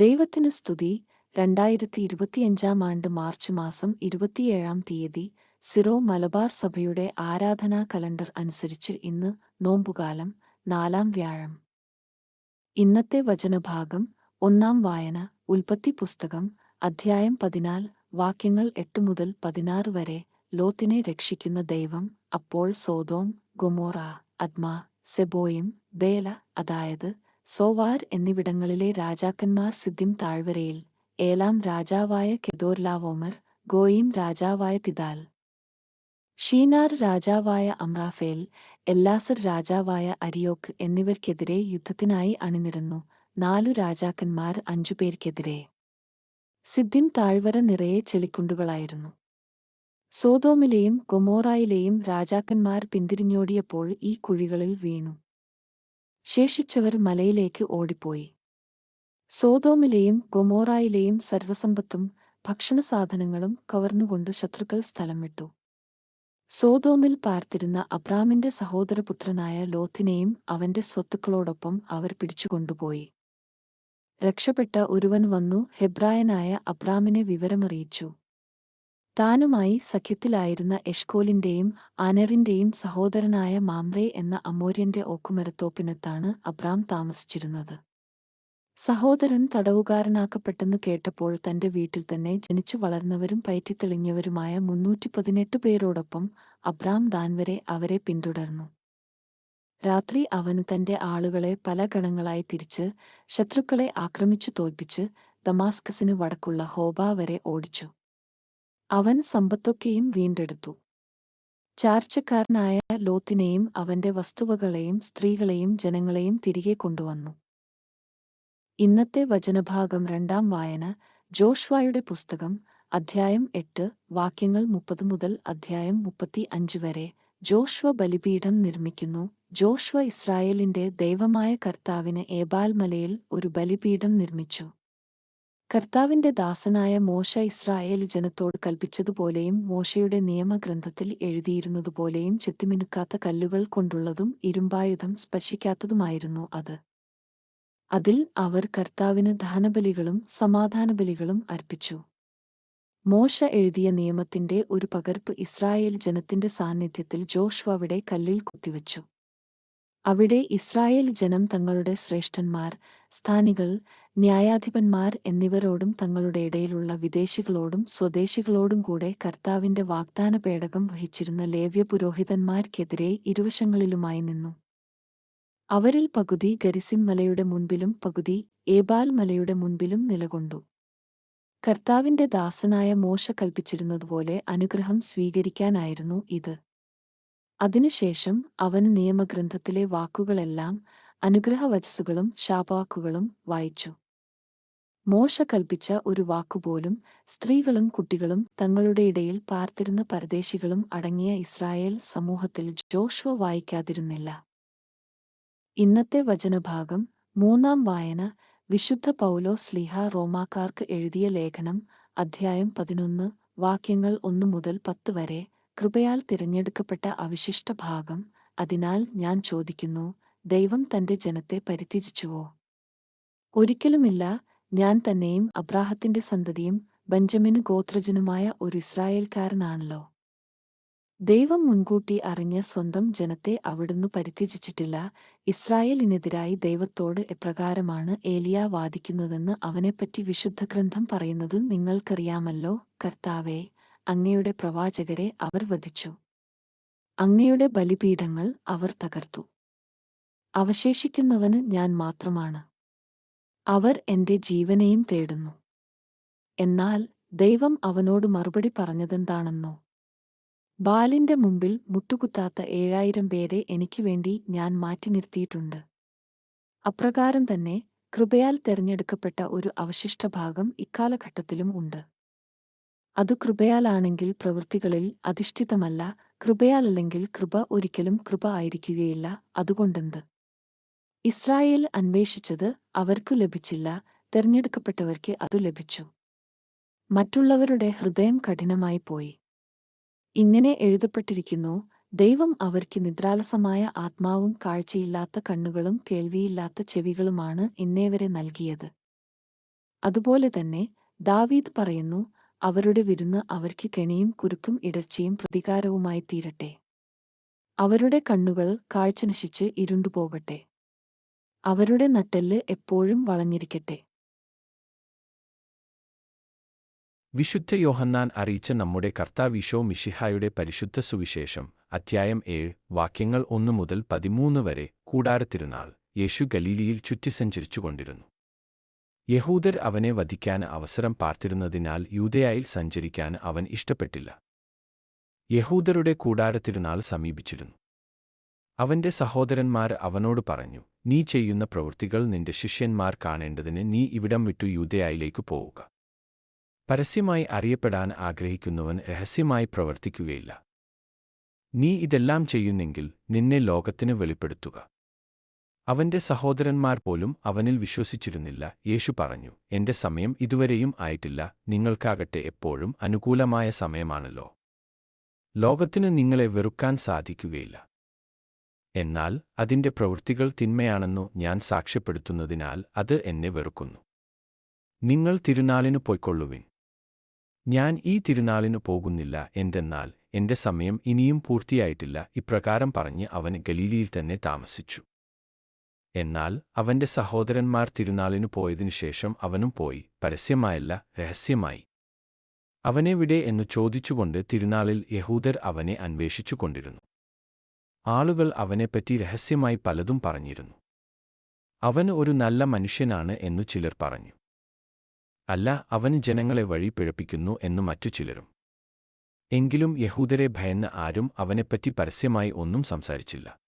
ദൈവത്തിന് സ്തുതി. രണ്ടായിരത്തി ഇരുപത്തിയഞ്ചാം ആണ്ട് മാർച്ച് മാസം ഇരുപത്തിയേഴാം തീയതി സിറോ മലബാർ സഭയുടെ ആരാധനാ കലണ്ടർ അനുസരിച്ച് ഇന്ന് നോമ്പുകാലം നാലാം വ്യാഴം. ഇന്നത്തെ വചനഭാഗം ഒന്നാം വായന ഉൽപ്പത്തി പുസ്തകം അധ്യായം പതിനാല് വാക്യങ്ങൾ എട്ട് മുതൽ പതിനാറ് വരെ ലോത്തിനെ രക്ഷിക്കുന്ന ദൈവം അപ്പോൾ സോതോം ഗൊമോറ അദ്മ സെബോയും ബേല അതായത് സോവാർ എന്നിവിടങ്ങളിലെ രാജാക്കന്മാർ സിദ്ധിം താഴ്വരയിൽ ഏലാം രാജാവായ കെദോർലാവോമർ ഗോയിം രാജാവായ തിദാൽ ഷീനാർ രാജാവായ അമ്രാഫേൽ എല്ലാസർ രാജാവായ അരിയോക്ക് എന്നിവർക്കെതിരെ യുദ്ധത്തിനായി അണിനിരന്നു. നാലു രാജാക്കന്മാർ അഞ്ചുപേർക്കെതിരെ സിദ്ധിം താഴ്വര നിറയെ ചെളിക്കുണ്ടുകളായിരുന്നു. സോതോമിലെയും ഗൊമോറായിലെയും രാജാക്കന്മാർ പിന്തിരിഞ്ഞോടിയപ്പോൾ ഈ കുഴികളിൽ വീണു. ശേഷിച്ചവർ മലയിലേക്ക് ഓടിപ്പോയി. സോതോമിലെയും ഗൊമോറായിലെയും സർവസമ്പത്തും ഭക്ഷണസാധനങ്ങളും കവർന്നുകൊണ്ടു ശത്രുക്കൾ സ്ഥലം വിട്ടു സോതോമിൽ പാർത്തിരുന്ന അബ്രാമിന്റെ സഹോദരപുത്രനായ ലോത്തിനെയും അവന്റെ സ്വത്തുക്കളോടൊപ്പം അവർ പിടിച്ചുകൊണ്ടുപോയി. രക്ഷപ്പെട്ട ഒരുവൻ വന്നു ഹെബ്രായനായ അബ്രാമിനെ വിവരമറിയിച്ചു. താനുമായി സഖ്യത്തിലായിരുന്ന എഷ്കോലിന്റെയും അനറിന്റെയും സഹോദരനായ മാംറെ എന്ന അമോര്യന്റെ ഓക്കുമരത്തോപ്പിനത്താണ് അബ്രാം താമസിച്ചിരുന്നത്. സഹോദരൻ തടവുകാരനാക്കപ്പെട്ടെന്ന് കേട്ടപ്പോൾ തന്റെ വീട്ടിൽ തന്നെ ജനിച്ചു വളർന്നവരും പയറ്റിത്തെളിഞ്ഞവരുമായ മുന്നൂറ്റി പതിനെട്ട് പേരോടൊപ്പം അബ്രാം ദാൻവരെ അവരെ പിന്തുടർന്നു. രാത്രി അവന് തന്റെ ആളുകളെ പല ഗണങ്ങളായി തിരിച്ച് ശത്രുക്കളെ ആക്രമിച്ചു തോൽപ്പിച്ച് ദമാസ്കസിനു വടക്കുള്ള ഹോബ വരെ ഓടിച്ചു. അവൻ സമ്പത്തൊക്കെയും വീണ്ടെടുത്തു. ചാർച്ചക്കാരനായ ലോത്തിനെയും അവന്റെ വസ്തുവകളെയും സ്ത്രീകളെയും ജനങ്ങളെയും തിരികെ കൊണ്ടുവന്നു. ഇന്നത്തെ വചനഭാഗം രണ്ടാം വായന ജോഷ്വായുടെ പുസ്തകം അധ്യായം എട്ട് വാക്യങ്ങൾ മുപ്പത് മുതൽ അധ്യായം മുപ്പത്തി അഞ്ച് വരെ. ജോഷ്വ ബലിപീഠം നിർമ്മിക്കുന്നു. ജോഷ്വ ഇസ്രായേലിന്റെ ദൈവമായ കർത്താവിന് ഏബാൽ മലയിൽ ഒരു ബലിപീഠം നിർമ്മിച്ചു. കർത്താവിന്റെ ദാസനായ മോശ ഇസ്രായേൽ ജനത്തോട് കൽപ്പിച്ചതുപോലെയും മോശയുടെ നിയമഗ്രന്ഥത്തിൽ എഴുതിയിരുന്നതുപോലെയും ചെത്തിമിനുക്കാത്ത കല്ലുകൾ കൊണ്ടുള്ളതും ഇരുമ്പായുധം സ്പർശിക്കാത്തതുമായിരുന്നു അത്. അതിൽ അവർ കർത്താവിന് ദാനബലികളും സമാധാനബലികളും അർപ്പിച്ചു. മോശ എഴുതിയ നിയമത്തിന്റെ ഒരു പകർപ്പ് ഇസ്രായേൽ ജനത്തിന്റെ സാന്നിധ്യത്തിൽ ജോഷ്വ അവിടെ കല്ലിൽ കുത്തിവച്ചു. അവിടെ ഇസ്രായേൽ ജനം തങ്ങളുടെ ശ്രേഷ്ഠന്മാർ സ്ഥാനികൾ ന്യായാധിപന്മാർ എന്നിവരോടും തങ്ങളുടെ ഇടയിലുള്ള വിദേശികളോടും സ്വദേശികളോടും കൂടെ കർത്താവിന്റെ വാഗ്ദാന പേടകം വഹിച്ചിരുന്ന ലേവ്യ പുരോഹിതന്മാർക്കെതിരെ ഇരുവശങ്ങളിലുമായി നിന്നു. അവരിൽ പകുതി ഗരിസിം മലയുടെ മുൻപിലും പകുതി ഏബാൽ മലയുടെ മുൻപിലും നിലകൊണ്ടു. കർത്താവിന്റെ ദാസനായ മോശ കൽപ്പിച്ചിരുന്നതുപോലെ അനുഗ്രഹം സ്വീകരിക്കാനായിരുന്നു ഇത്. അതിനുശേഷം അവന് നിയമഗ്രന്ഥത്തിലെ വാക്കുകളെല്ലാം അനുഗ്രഹവചസ്സുകളും ശാപവാക്കുകളും വായിച്ചു. മോശ കൽപ്പിച്ച ഒരു വാക്കുപോലും സ്ത്രീകളും കുട്ടികളും തങ്ങളുടെ ഇടയിൽ പാർത്തിരുന്ന പരദേശികളും അടങ്ങിയ ഇസ്രായേൽ സമൂഹത്തിൽ ജോഷ്വ വായിക്കാതിരുന്നില്ല. ഇന്നത്തെ വചനഭാഗം മൂന്നാം വായന വിശുദ്ധ പൗലോ സ്ലിഹ റോമാക്കാർക്ക് എഴുതിയ ലേഖനം അധ്യായം പതിനൊന്ന് വാക്യങ്ങൾ ഒന്നു മുതൽ പത്ത് വരെ കൃപയാൽ തിരഞ്ഞെടുക്കപ്പെട്ട അവശിഷ്ട ഭാഗം അതിനാൽ ഞാൻ ചോദിക്കുന്നു ദൈവം തന്റെ ജനത്തെ പരിത്യജിച്ചുവോ? ഒരിക്കലുമില്ല ഞാൻ തന്നെയും അബ്രാഹത്തിന്റെ സന്തതിയും ബെഞ്ചമിന് ഗോത്രജനുമായ ഒരു ഇസ്രായേൽക്കാരനാണല്ലോ. ദൈവം മുൻകൂട്ടി അറിഞ്ഞ സ്വന്തം ജനത്തെ അവിടുന്ന് പരിത്യജിച്ചിട്ടില്ല ഇസ്രായേലിനെതിരായി ദൈവത്തോട് എപ്രകാരമാണ് ഏലിയ വാദിക്കുന്നതെന്ന് അവനെപ്പറ്റി വിശുദ്ധ ഗ്രന്ഥം പറയുന്നത് നിങ്ങൾക്കറിയാമല്ലോ കർത്താവേ. അങ്ങയുടെ പ്രവാചകരെ അവർ വധിച്ചു. അങ്ങയുടെ ബലിപീഠങ്ങൾ അവർ തകർത്തു. അവശേഷിക്കുന്നവന് ഞാൻ മാത്രമാണ്. അവർ എന്റെ ജീവനെയും തേടുന്നു. എന്നാൽ ദൈവം അവനോട് മറുപടി പറഞ്ഞതെന്താണെന്നോ? ബാലിന്റെ മുമ്പിൽ മുട്ടുകുത്താത്ത ഏഴായിരം പേരെ എനിക്ക് വേണ്ടി ഞാൻ മാറ്റി നിർത്തിയിട്ടുണ്ട്. അപ്രകാരം തന്നെ കൃപയാൽ തെരഞ്ഞെടുക്കപ്പെട്ട ഒരു അവശിഷ്ടഭാഗം ഇക്കാലഘട്ടത്തിലും ഉണ്ട്. അത് കൃപയാലാണെങ്കിൽ പ്രവൃത്തികളിൽ അധിഷ്ഠിതമല്ല കൃപയാലല്ലെങ്കിൽ കൃപ ഒരിക്കലും കൃപ ആയിരിക്കുകയില്ല അതുകൊണ്ടെന്ത്? ഇസ്രായേൽ അന്വേഷിച്ചത് അവർക്കു ലഭിച്ചില്ല തെരഞ്ഞെടുക്കപ്പെട്ടവർക്ക് അതു ലഭിച്ചു. മറ്റുള്ളവരുടെ ഹൃദയം കഠിനമായി പോയി. ഇങ്ങനെ എഴുതപ്പെട്ടിരിക്കുന്നു ദൈവം അവർക്ക് നിദ്രാലസമായ ആത്മാവും കാഴ്ചയില്ലാത്ത കണ്ണുകളും കേൾവിയില്ലാത്ത ചെവികളുമാണ് ഇന്നേവരെ നൽകിയത്. അതുപോലെ തന്നെ ദാവീദ് പറയുന്നു അവരുടെ വിരുന്ന് അവർക്ക് കെണിയും കുരുക്കും ഇടർച്ചയും പ്രതികാരവുമായി തീരട്ടെ. അവരുടെ കണ്ണുകൾ കാഴ്ച നശിച്ച് ഇരുണ്ടുപോകട്ടെ. അവരുടെ നട്ടെല്ല് എപ്പോഴും വളഞ്ഞിരിക്കട്ടെ. വിശുദ്ധ യോഹന്നാൻ അറിയിച്ച നമ്മുടെ കർത്താവിശോ മിഷിഹായുടെ പരിശുദ്ധ സുവിശേഷം അധ്യായം ഏഴ് വാക്യങ്ങൾ ഒന്നു മുതൽ പതിമൂന്ന് വരെ കൂടാരത്തിരുന്നാൾ യേശു ഗലീലിയിൽ ചുറ്റിസഞ്ചരിച്ചുകൊണ്ടിരുന്നു. യഹൂദർ അവനെ വധിക്കാൻ അവസരം പാർത്തിരുന്നതിനാൽ യൂതയായിൽ സഞ്ചരിക്കാൻ അവൻ ഇഷ്ടപ്പെട്ടില്ല. യഹൂദരുടെ കൂടാരത്തിരുന്നാൾ സമീപിച്ചിരുന്നു. അവന്റെ സഹോദരന്മാർ അവനോട് പറഞ്ഞു നീ ചെയ്യുന്ന പ്രവൃത്തികൾ നിന്റെ ശിഷ്യന്മാർ കാണേണ്ടതിന് നീ ഇവിടം വിട്ടു യൂതയായിലേക്ക് പോവുക. പരസ്യമായി അറിയപ്പെടാൻ ആഗ്രഹിക്കുന്നവൻ രഹസ്യമായി പ്രവർത്തിക്കുകയില്ല. നീ ഇതെല്ലാം ചെയ്യുന്നെങ്കിൽ നിന്നെ ലോകത്തിന് വെളിപ്പെടുത്തുക. അവന്റെ സഹോദരന്മാർ പോലും അവനിൽ വിശ്വസിച്ചിരുന്നില്ല. യേശു പറഞ്ഞു എന്റെ സമയം ഇതുവരെയും ആയിട്ടില്ല. നിങ്ങൾക്കാകട്ടെ എപ്പോഴും അനുകൂലമായ സമയമാണല്ലോ. ലോകത്തിന് നിങ്ങളെ വെറുക്കാൻ സാധിക്കുകയില്ല. എന്നാൽ അതിന്റെ പ്രവൃത്തികൾ തിന്മയാണെന്നു ഞാൻ സാക്ഷ്യപ്പെടുത്തുന്നതിനാൽ അത് എന്നെ വെറുക്കുന്നു. നിങ്ങൾ തിരുനാളിനു പോയിക്കൊള്ളുവിൻ. ഞാൻ ഈ തിരുനാളിനു പോകുന്നില്ല എന്തെന്നാൽ എന്റെ സമയം ഇനിയും പൂർത്തിയായിട്ടില്ല. ഇപ്രകാരം പറഞ്ഞ് അവൻ ഗലീലിയിൽ തന്നെ താമസിച്ചു. എന്നാൽ അവന്റെ സഹോദരന്മാർ തിരുനാളിനു പോയതിനു ശേഷം അവനും പോയി പരസ്യമായല്ല രഹസ്യമായി. അവനെവിടെ എന്ന് ചോദിച്ചുകൊണ്ട് തിരുനാളിൽ യഹൂദർ അവനെ അന്വേഷിച്ചുകൊണ്ടിരുന്നു. ആളുകൾ അവനെപ്പറ്റി രഹസ്യമായി പലതും പറഞ്ഞിരുന്നു. അവൻ ഒരു നല്ല മനുഷ്യനാണ് എന്നു ചിലർ പറഞ്ഞു. അല്ല അവൻ ജനങ്ങളെ വഴി പിഴപ്പിക്കുന്നു എന്നു മറ്റു ചിലരും. എങ്കിലും യഹൂദരെ ഭയന്ന് ആരും അവനെപ്പറ്റി പരസ്യമായി ഒന്നും സംസാരിച്ചില്ല.